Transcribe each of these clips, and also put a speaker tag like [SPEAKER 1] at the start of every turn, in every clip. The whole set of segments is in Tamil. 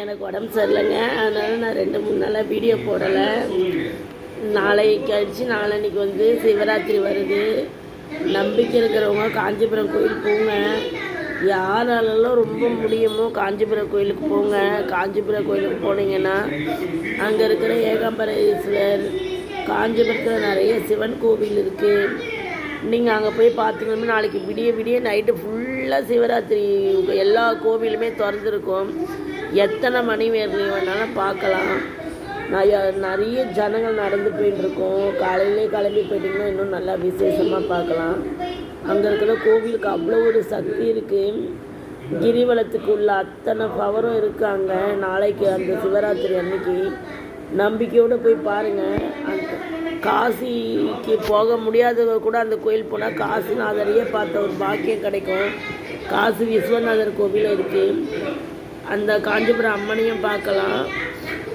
[SPEAKER 1] எனக்கு உடம்பு சரியில்லைங்க. அதனால் நான் ரெண்டு மூணு நாளாக வீடியோ போடலை. நாளை கழிச்சு நாளன்னைக்கு வந்து சிவராத்திரி வருது. நம்பிக்கை இருக்கிறவங்க காஞ்சிபுரம் கோயில் போங்க. யாராலெல்லாம் ரொம்ப முடியுமோ காஞ்சிபுரம் கோயிலுக்கு போங்க. காஞ்சிபுரம் கோயிலுக்கு போனீங்கன்னா அங்கே இருக்கிற ஏகாம்பரேஸ்வரர் காஞ்சிபுரத்தில் நிறைய சிவன் கோவில் இருக்குது நீங்கள் அங்கே போய் பார்த்தீங்கன்னா நாளைக்கு விடிய விடிய நைட்டு ஃபுல்லாக சிவராத்திரி எல்லா கோவிலுமே திறந்துருக்கும். எத்தனை மணி வேர்லையும் வேணாலும் பார்க்கலாம். நிறைய நிறைய ஜனங்கள் நடந்து போயிட்டுருக்கோம் காலையிலே கிளம்பி போயிட்டிங்கன்னா இன்னும் நல்லா விசேஷமாக பார்க்கலாம். அங்கே இருக்கிற கோவிலுக்கு அவ்வளோ ஒரு சக்தி இருக்குது கிரிவலத்துக்கு உள்ள அத்தனை பவரும் இருக்குது அங்கே. நாளைக்கு அந்த சிவராத்திரி அன்னைக்கு. நம்பிக்கையோடு போய் பாருங்கள் அந்த காசிக்கு போக முடியாதவங்க கூட அந்த கோயில் போனால் காசிநாதரையே பார்த்த ஒரு பாக்கியம் கிடைக்கும். காசி விஸ்வநாதர் கோவில் இருக்குது அந்த காஞ்சிபுரம் அம்மனையும் பார்க்கலாம்.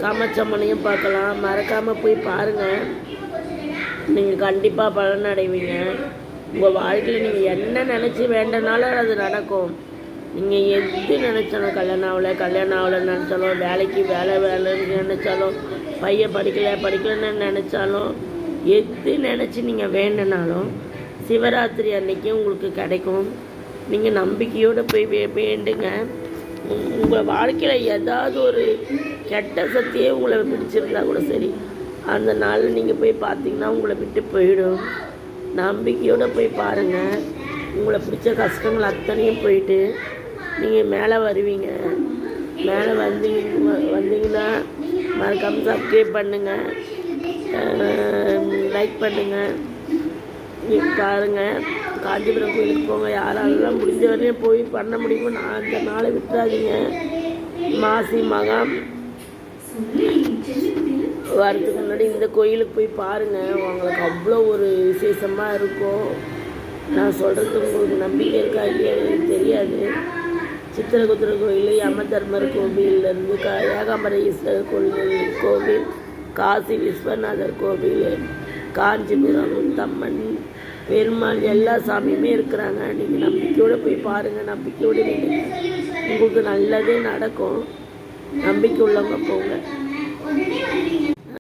[SPEAKER 1] காமாட்சம்மனையும் பார்க்கலாம். மறக்காமல் போய் பாருங்கள் நீங்கள் கண்டிப்பாக பலன் அடைவீங்க. உங்கள் வாழ்க்கையில் நீங்கள் என்ன நினச்சி வேண்டனாலும் அது நடக்கும். நீங்கள் எது நினச்சாலும் கல்யாணம் ஆகலை கல்யாணம் ஆகலை நினச்சாலும் வேலைக்கு வேலை வேலைன்னு நினச்சாலும் பையன் படிக்கலை படிக்கலைன்னு நினச்சாலும் எது நினச்சி நீங்கள் வேண்டினாலும் சிவராத்திரி அன்னைக்கு உங்களுக்கு கிடைக்கும். நீங்கள் நம்பிக்கையோடு போய் வே வேண்டுங்க. உங்- உங்கள் வாழ்க்கையில் ஏதாவது ஒரு கெட்ட சக்தியே உங்களை பிடிச்சிருந்தா கூட சரி. அந்த நாளில் நீங்கள் போய் பார்த்தீங்கன்னா உங்களை விட்டு போயிடும். நம்பிக்கையோடு போய் பாருங்கள் உங்களை பிடிச்ச கஷ்டங்கள் அத்தனையும் போயிட்டு நீங்கள் மேலே வருவீங்க. மேலே வந்தீங்க வந்தீங்கன்னா மறக்காமல் சப்ஸ்கிரைப் பண்ணுங்கள் லைக் பண்ணுங்கள் பாருங்கள் காஞ்சிபுரம் கோயிலுக்கு போங்க. யாராலெல்லாம் முடிஞ்ச வரையும் போய் பண்ண முடியுமோ நான் அந்த நாளை விட்டுறாதீங்க. மாசி மகம். வரதுக்கு முன்னாடி இந்த கோயிலுக்கு போய் பாருங்கள் உங்களுக்கு அவ்வளோ ஒரு விசேஷமாக இருக்கும். நான் சொல்கிறது உங்களுக்கு நம்பிக்கை இருக்கா இல்லையா எனக்கு தெரியாது. சித்திரகுத்திர கோயில் யம தர்மர் கோவிலேருந்து க ஏகாம்பரேஸ்வரர் கோவில் கோவில். காசி விஸ்வநாதர் கோவில் காஞ்சிபுரம் தம்மன் பெருமாள் எல்லா சாமியுமே இருக்கிறாங்க. நீங்கள் நம்பிக்கையோடு போய் பாருங்கள் நம்பிக்கையோடு நீங்கள் உங்களுக்கு நல்லதே நடக்கும். நம்பிக்கை உள்ளவங்க போங்க.